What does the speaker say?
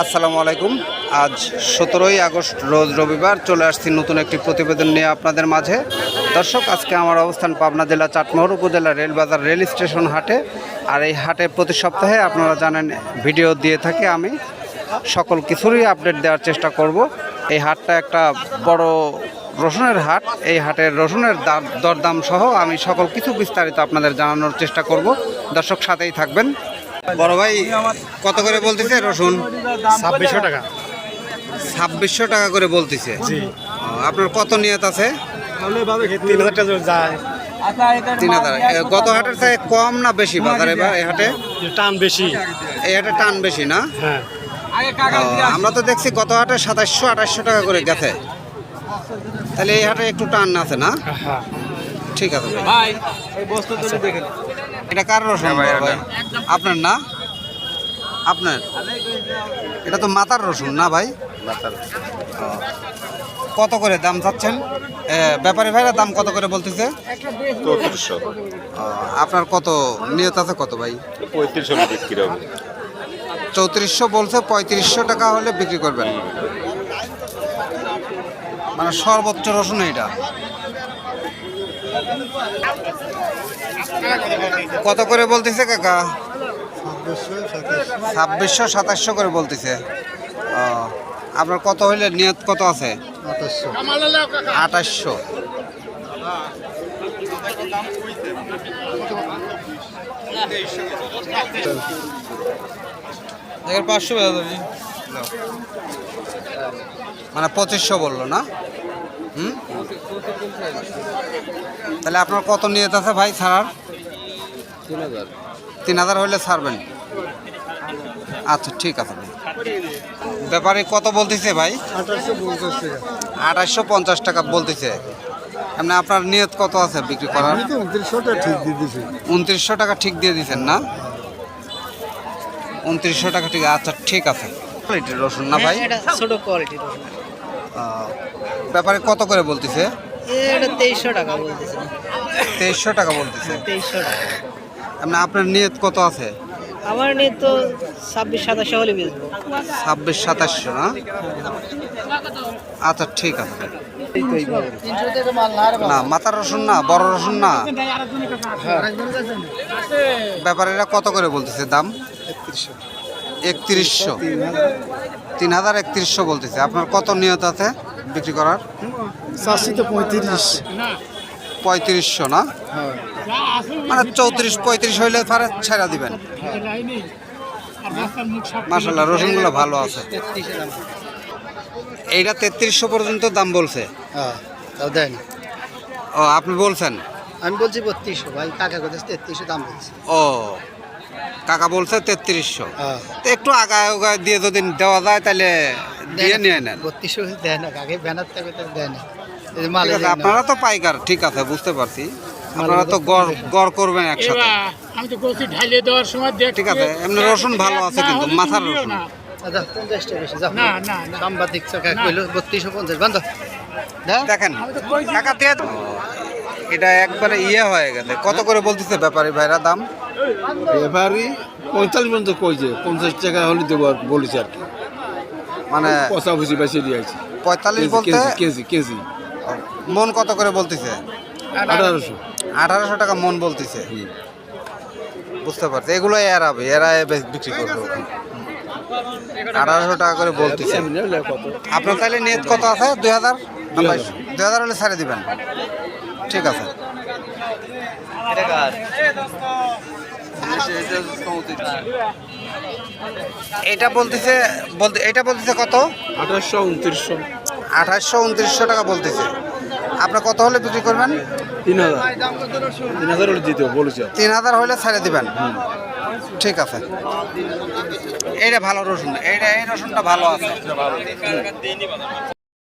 আসসালামু আলাইকুম। আজ সতেরোই আগস্ট, রোজ রবিবার চলে আসছি নতুন একটি প্রতিবেদন নিয়ে আপনাদের মাঝে। দর্শক, আজকে আমার অবস্থান পাবনা জেলা চাটমোহর উপজেলা রেলবাজার রেল স্টেশন হাটে। আর এই হাটে প্রতি সপ্তাহে আপনারা জানেন, ভিডিও দিয়ে থাকি আমি। সকল কিছুরই আপডেট দেওয়ার চেষ্টা করব। এই হাটটা একটা বড় রসুনের হাট। এই হাটের রসুনের দাম দরদাম সহ আমি সকল কিছু বিস্তারিত আপনাদের জানানোর চেষ্টা করব। দর্শক, সাথেই থাকবেন। বড় ভাই কত করে বলতেছে রসুন? ছাব্বিশশো টাকা। ছাব্বিশশো টাকা করে বলতেছে। জি। আপনার কত নিয়ত আছে? তিন হাজার টাকা যায়। তিন হাজার। গত হাটের থেকে কম না বেশি বাজারে বা এই হাটে? টান বেশি। এই হাটে টান বেশি না? হ্যাঁ। আমরা তো দেখছি গত হাটে সাতাশশো আঠাশশো টাকা করে গেছে। তাহলে এই হাটে একটু টান আছে না? হ্যাঁ। ঠিক আছে ভাই। এই বস্তু তুলে দেখেন। এটা কার রসুন বড় ভাই আপনার না? আপনার? এটা তো মাথার রসুন না ভাই। কত করে দাম চাচ্ছেন? ব্যাপারী ভাইরা দাম কত করে বলতেছে? আপনার কত নিয়ত আছে কত ভাই? পঁয়ত্রিশশো বিক্রি হবে। চৌত্রিশশো বলছে পঁয়ত্রিশশো টাকা হলে বিক্রি করবেন। মানে সর্বোচ্চ রসুন এইটা। কত করে বলতেছে কাকা? ছাব্বিশশো সাতাশশো। করে বলতেছে। ও আপনার কত হইলে নিয়ত কত আছে? আঠাশশো। পাঁচশো মানে পঁচিশশো বলল না? হুম তাহলে আপনার কত নিয়ত আছে ভাই ছাড়ার? তিন হাজার। হইলে ছাড়বেন। আচ্ছা ঠিক আছে ভাই। ব্যাপারে কত বলতেছে ভাই? আঠাশশো পঞ্চাশ টাকা বলতেছে। এমনি আপনার নিয়ত কত আছে বিক্রি করার? উনত্রিশশো টাকা ঠিক দিয়ে দিচ্ছেন না? উনত্রিশশো টাকা ঠিক আচ্ছা ঠিক আছে। কোয়ালিটির রসুন না ভাই? এটা ছোট কোয়ালিটির আহ, ব্যাপারে কত করে বলতেছে? এটা তেইশশো টাকা বলতেছে। তেইশশো টাকা বলতেছে। তেইশশো টাকা। এমনি আপনার নিয়ত কত আছে? আমার নিয়ে তো ছাব্বিশ সাতাশশো হলে বেচবো। ছাব্বিশ সাতাশশো না? আচ্ছা ঠিক আছে। না মাথার রসুন না বড় রসুন না? ব্যাপারীরা কত করে বলতেছে দাম? একত্রিশশো তিন হাজার একত্রিশশো বলতেছে। আপনার কত নিয়ত আছে বিক্রি করার? চাষি তো পঁয়ত্রিশ। পঁয়ত্রিশশো না? মানে চৌত্রিশ পঁয়ত্রিশ হইলে তাহলে ছেড়া দিবেন। মাসাল্লাহ রসুনগুলো ভালো আছে। এইটা তেত্রিশশো পর্যন্ত দাম বলছে। হ্যাঁ দেন। ও আপনি বলছেন? আমি বলছি বত্রিশশো ভাই কাকা কথা তেত্রিশশো দাম বলছি। ও কাকা বলছে তেত্রিশশো। হ্যাঁ। তো একটু আগায় উগায় দিয়ে যদি দেওয়া যায় তাহলে দিয়ে নিয়ে নেন। বত্রিশশো দেয় না। কাকে ব্যানার থাকে দেয় না। এই যে মাল ঠিক আছে আপনারা তো পাইকার ঠিক আছে বুঝতে পারছি। আপনারা তো গড় গড় করবেন একসাথে। আমি তো বলছি ঢালিয়ে দেওয়ার সময় দেখ ঠিক আছে এমনি রসুন ভালো আছে কিন্তু মাথার রসুন। না। সাংবাদিক চকা কইলো বত্রিশশো পঞ্চাশ বন্ধ। দেখেন টাকা দিয়ে এটা একবারে ইয়ে হয়ে গেছে। কত করে বলতেছে ব্যাপারী ভাইরা দাম? ব্যাপারই পঁয়তাল্লিশ পর্যন্ত কইছে পঞ্চাশ টাকা হলে দেবো বলেছে আর কি। মানে পচা ভুষি বেশি দিয়েছে পঁয়তাল্লিশ কেজি বলতে কেজি কেজি মন কত করে বলতেছে? আঠারোশো। আঠারোশো টাকা মন বলতেছে। বুঝতে পারছি। এগুলো এরাবে এরা বিক্রি করবে। আঠারোশো টাকা করে বলতেছে। আপনার তাহলে নেট কত আছে? দুই হাজার। দুই হাজার হলে ছাড়ে দিবেন। ঠিক আছে। এটা বলতেছে বলতে এটা বলতেছে কত? আঠাশশো উনত্রিশশো। আঠাশশো উনত্রিশশো টাকা বলতেছে। আপনার কত হলে বিক্রি করবেন? তিন হাজার। তিন হাজার হলে দিতে বলেছে। তিন হাজার হলে ছেড়ে দিবেন। ঠিক আছে। এইটা ভালো রসুন এইটা এই রসুনটা ভালো আছে।